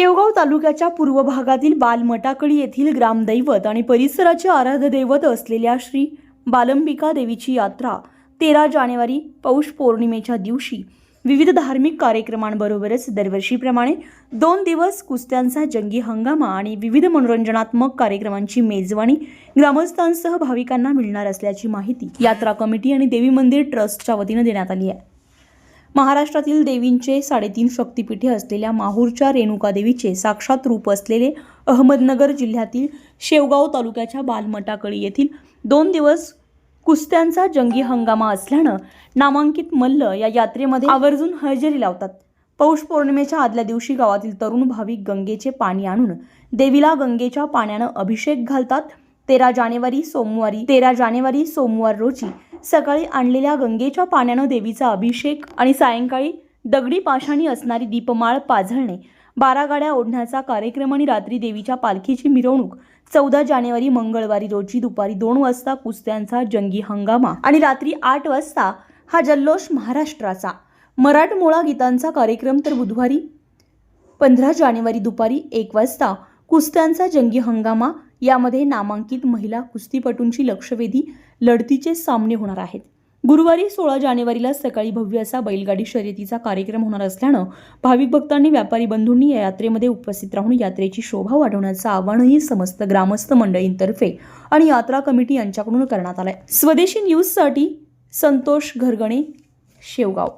शेवगाव तालुक्याच्या पूर्व भागातील बालमटाकळी येथील ग्रामदैवत आणि परिसराचे आराध्य दैवत असलेल्या श्री बालंबिका देवीची यात्रा तेरा जानेवारी पौष पौर्णिमेच्या दिवशी विविध धार्मिक कार्यक्रमांबरोबरच दरवर्षीप्रमाणे दोन दिवस कुस्त्यांचा जंगी हंगामा आणि विविध मनोरंजनात्मक कार्यक्रमांची मेजवानी ग्रामस्थांसह भाविकांना मिळणार असल्याची माहिती यात्रा कमिटी आणि देवी मंदिर ट्रस्टच्या वतीनं देण्यात आली आहे. महाराष्ट्रातील देवींचे साडेतीन शक्तिपीठे असलेल्या माहूरच्या रेणुका देवीचे साक्षात रूप असलेले अहमदनगर जिल्ह्यातील शेवगाव तालुक्याच्या बालमटाकळी येथील दोन दिवस कुस्त्यांचा जंगी हंगामा असल्यानं नामांकित मल्ल या यात्रेमध्ये आवर्जून हजेरी लावतात. पौष पौर्णिमेच्या आदल्या दिवशी गावातील तरुण भाविक गंगेचे पाणी आणून देवीला गंगेच्या पाण्यानं अभिषेक घालतात. तेरा जानेवारी सोमवारी तेरा जानेवारी सोमवार रोजी सकाळी आणलेल्या गंगेच्या पाण्यानं देवीचा अभिषेक आणि सायंकाळी दगडी पाषाणी असणारी दीपमाळ पाझळणे. बारा गाड्या ओढण्याचा कार्यक्रम आणि रात्री देवीच्या पालखीची मिरवणूक. चौदा जानेवारी मंगळवारी रोजी दुपारी दोन वाजता कुस्त्यांचा जंगी हंगामा आणि रात्री आठ वाजता हा जल्लोष महाराष्ट्राचा. मराठमोळा गीतांचा कार्यक्रम तर बुधवारी पंधरा जानेवारी दुपारी एक वाजता कुस्त्यांचा जंगी हंगामा यामध्ये नामांकित महिला कुस्तीपटूंची लक्षवेधी लढतीचे सामने होणार आहेत. गुरुवारी सोळा जानेवारीला सकाळी भव्य असा बैलगाडी शर्यतीचा कार्यक्रम होणार असल्यानं भाविक भक्तांनी व्यापारी बंधूंनी या यात्रेमध्ये उपस्थित राहून यात्रेची शोभा वाढवण्याचं आवाहनही समस्त ग्रामस्थ मंडळींतर्फे आणि यात्रा कमिटी यांच्याकडून करण्यात आलंय. स्वदेशी न्यूजसाठी संतोष घरगणे शेवगाव.